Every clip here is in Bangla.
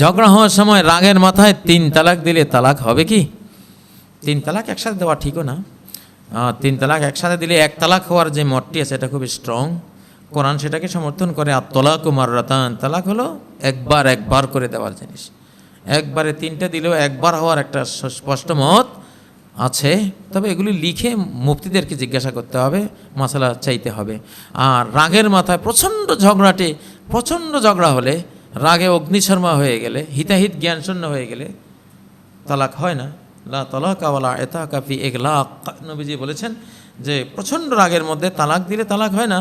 ঝগড়া হওয়ার সময় রাগের মাথায় তিন তালাক দিলে তালাক হবে কি? তিন তালাক একসাথে দেওয়া ঠিকও না। তিন তালাক একসাথে দিলে এক তালাক হওয়ার যে মতটি আছে, এটা খুব স্ট্রং কোরআন সেটাকে সমর্থন করে আর তলাক মার রাতান তালাক হলো একবার একবার করে দেওয়ার জিনিস। একবারে তিনটে দিলেও একবার হওয়ার একটা স্পষ্ট মত আছে। তবে এগুলি লিখে মুফতিদেরকে জিজ্ঞাসা করতে হবে মশলা চাইতে হবে। আর রাগের মাথায় প্রচণ্ড ঝগড়াটে, প্রচণ্ড ঝগড়া হলে রাগে অগ্নিশর্মা হয়ে গেলে, হিতাহিত জ্ঞান শূন্য হয়ে গেলে তালাক হয় না। লা তালাক এতা কাফি এগলাক নবীজি বলেছেন যে, প্রচণ্ড রাগের মধ্যে তালাক দিলে তালাক হয় না,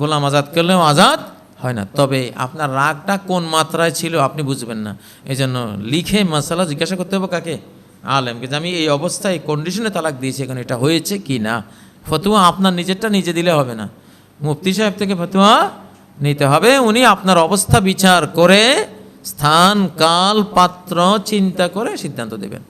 গোলাম আজাদ করলেও আজাদ হয় না। তবে আপনার রাগটা কোন মাত্রায় ছিল আপনি বুঝবেন না। এই জন্য লিখে মশালা জিজ্ঞাসা করতে হবে কাকে? আলেমকে যে, আমি এই অবস্থায় কন্ডিশনে তালাক দিয়েছি, এখন এটা হয়েছে কি না? ফতুয়া আপনার নিজেরটা নিজে দিলে হবে না। মুফতি সাহেব থেকে ফতুয়া নিতে হবে। উনি আপনার অবস্থা বিচার করে স্থান কাল পাত্র চিন্তা করে সিদ্ধান্ত দেবেন।